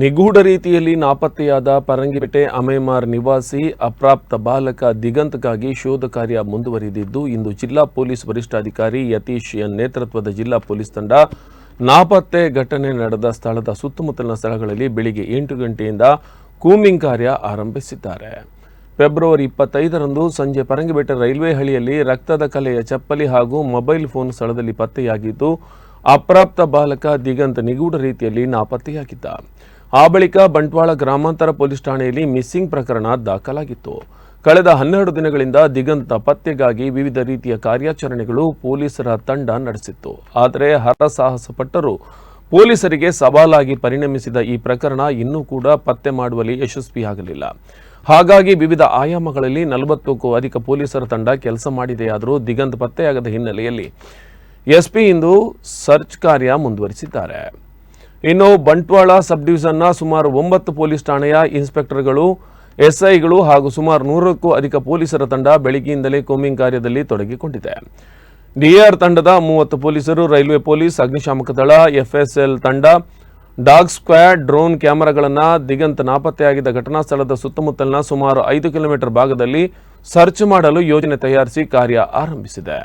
ನಿಗೂಢ ರೀತಿಯಲ್ಲಿ ನಾಪತ್ತೆಯಾದ ಪರಂಗಿಪೇಟೆ ಅಮೆಮಾರ್ ನಿವಾಸಿ, ಅಪ್ರಾಪ್ತ ಬಾಲಕ ದಿಗಂತ್ಗಾಗಿ ಶೋಧ ಕಾರ್ಯ ಮುಂದುವರಿದಿದ್ದು, ಇಂದು ಜಿಲ್ಲಾ ಪೊಲೀಸ್ ವರಿಷ್ಠಾಧಿಕಾರಿ ಯತೀಶ್ ಎನ್ ನೇತೃತ್ವದ ಜಿಲ್ಲಾ ಪೊಲೀಸ್ ತಂಡ ನಾಪತ್ತೆ ಘಟನೆ ನಡೆದ ಸ್ಥಳದ ಸುತ್ತಮುತ್ತಲಿನ ಸ್ಥಳಗಳಲ್ಲಿ ಬೆಳಿಗ್ಗೆ ಎಂಟು ಗಂಟೆಯಿಂದ ಕೂಮಿಂಗ್ ಕಾರ್ಯ ಆರಂಭಿಸಿದ್ದಾರೆ. ಫೆಬ್ರವರಿ ಇಪ್ಪತ್ತೈದರಂದು ಸಂಜೆ ಪರಂಗಿಬೆಟ್ಟ ರೈಲ್ವೆ ಹಳಿಯಲ್ಲಿ ರಕ್ತದ ಕಲೆಯ ಚಪ್ಪಲಿ ಹಾಗೂ ಮೊಬೈಲ್ ಫೋನ್ ಸ್ಥಳದಲ್ಲಿ ಪತ್ತೆಯಾಗಿದ್ದು, ಅಪ್ರಾಪ್ತ ಬಾಲಕ ದಿಗಂತ್ ನಿಗೂಢ ರೀತಿಯಲ್ಲಿ ನಾಪತ್ತೆಯಾಗಿದ್ದ. ಆ ಬಳಿಕ ಬಂಟ್ವಾಳ ಗ್ರಾಮಾಂತರ ಪೊಲೀಸ್ ಠಾಣೆಯಲ್ಲಿ ಮಿಸ್ಸಿಂಗ್ ಪ್ರಕರಣ ದಾಖಲಾಗಿತ್ತು. ಕಳೆದ ಹನ್ನೆರಡು ದಿನಗಳಿಂದ ದಿಗಂತ ಪತ್ತೆಗಾಗಿ ವಿವಿಧ ರೀತಿಯ ಕಾರ್ಯಾಚರಣೆಗಳು ಪೊಲೀಸರ ತಂಡ ನಡೆಸಿತ್ತು. ಆದರೆ ಹರಸಾಹಸ ಪಟ್ಟರು ಪೊಲೀಸರಿಗೆ ಸವಾಲಾಗಿ ಪರಿಣಮಿಸಿದ ಈ ಪ್ರಕರಣ ಇನ್ನೂ ಕೂಡ ಪತ್ತೆ ಮಾಡುವಲ್ಲಿ ಯಶಸ್ವಿಯಾಗಲಿಲ್ಲ. ಹಾಗಾಗಿ ವಿವಿಧ ಆಯಾಮಗಳಲ್ಲಿ ನಲವತ್ತಕ್ಕೂ ಅಧಿಕ ಪೊಲೀಸರ ತಂಡ ಕೆಲಸ ಮಾಡಿದೆಯಾದರೂ ದಿಗಂತ ಪತ್ತೆಯಾಗದ ಹಿನ್ನೆಲೆಯಲ್ಲಿ ಎಸ್ಪಿ ಇಂದು ಸರ್ಚ್ ಕಾರ್ಯ ಮುಂದುವರಿಸಿದ್ದಾರೆ. ಇನ್ನು ಬಂಟ್ವಾಳ ಸಬ್ ಡಿವಿಷನ್ನ ಸುಮಾರು ಒಂಬತ್ತು ಪೊಲೀಸ್ ಠಾಣೆಯ ಇನ್ಸ್ಪೆಕ್ಟರ್ಗಳು, ಎಸ್ಐಗಳು ಹಾಗೂ ಸುಮಾರು ನೂರಕ್ಕೂ ಅಧಿಕ ಪೊಲೀಸರ ತಂಡ ಬೆಳಗ್ಗೆಯಿಂದಲೇ ಕೋಮಿಂಗ್ ಕಾರ್ಯದಲ್ಲಿ ತೊಡಗಿಕೊಂಡಿದೆ. ಡಿಆರ್ ತಂಡದ ಮೂವತ್ತು ಪೊಲೀಸರು, ರೈಲ್ವೆ ಪೊಲೀಸ್, ಅಗ್ನಿಶಾಮಕ ದಳ, ಎಫ್ಎಸ್ಎಲ್ ತಂಡ, ಡಾಗ್ ಸ್ಕ್ವಾಡ್, ಡ್ರೋನ್ ಕ್ಯಾಮೆರಾಗಳನ್ನು ದಿಗಂತ ನಾಪತ್ತೆಯಾಗಿದ್ದ ಘಟನಾ ಸ್ಥಳದ ಸುತ್ತಮುತ್ತಲಿನ ಸುಮಾರು ಐದು ಕಿಲೋಮೀಟರ್ ಭಾಗದಲ್ಲಿ ಸರ್ಚ್ ಮಾಡಲು ಯೋಜನೆ ತಯಾರಿಸಿ ಕಾರ್ಯ ಆರಂಭಿಸಿದೆ.